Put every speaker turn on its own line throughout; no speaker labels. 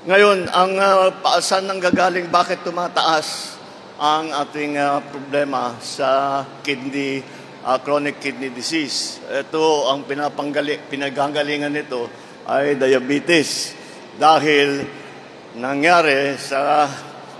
Ngayon, ang uh, paasan ng gagaling, bakit tumataas ang ating ah, problema sa kidney, ah, chronic kidney disease? Ito, ang pinapanggali, pinaganggalingan nito ay diabetes. Dahil nangyari sa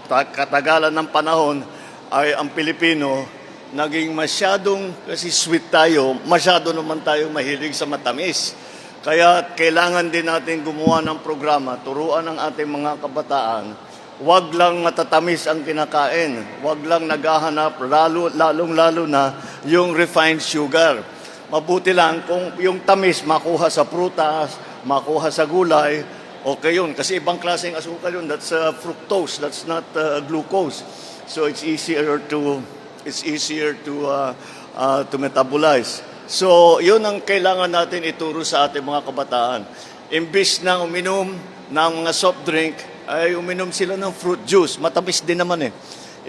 ta- katagalan ng panahon ay ang Pilipino naging masyadong, kasi sweet tayo, masyado naman tayo mahilig sa matamis. Kaya kailangan din natin gumawa ng programa, turuan ng ating mga kabataan, wag lang matatamis ang kinakain, wag lang naghahanap, lalo, lalong-lalo na yung refined sugar. Mabuti lang kung yung tamis makuha sa prutas, makuha sa gulay, okay yun. Kasi ibang klaseng asukal yun. That's uh, fructose, that's not uh, glucose. So it's easier to it's easier to uh, uh, to metabolize. So, yun ang kailangan natin ituro sa ating mga kabataan. Imbis na uminom ng mga soft drink, ay uminom sila ng fruit juice. Matamis din naman eh.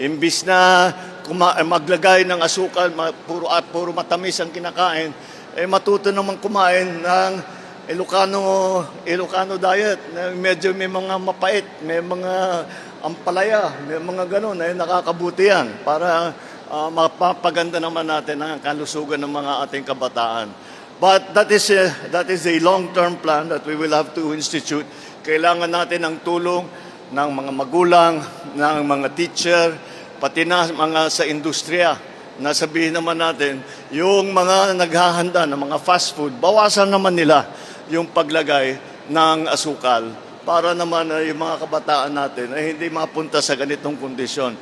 Imbis na eh, maglagay ng asukal, puro, at puro matamis ang kinakain, eh matuto naman kumain ng Ilocano, Ilocano diet na medyo may mga mapait, may mga ampalaya, may mga ganun, ay nakakabuti yan para uh, mapapaganda naman natin ang kalusugan ng mga ating kabataan. But that is a, that is a long-term plan that we will have to institute. Kailangan natin ng tulong ng mga magulang, ng mga teacher, pati na mga sa industriya na sabihin naman natin, yung mga naghahanda ng mga fast food, bawasan naman nila yung paglagay ng asukal para naman ay yung mga kabataan natin ay hindi mapunta sa ganitong kondisyon.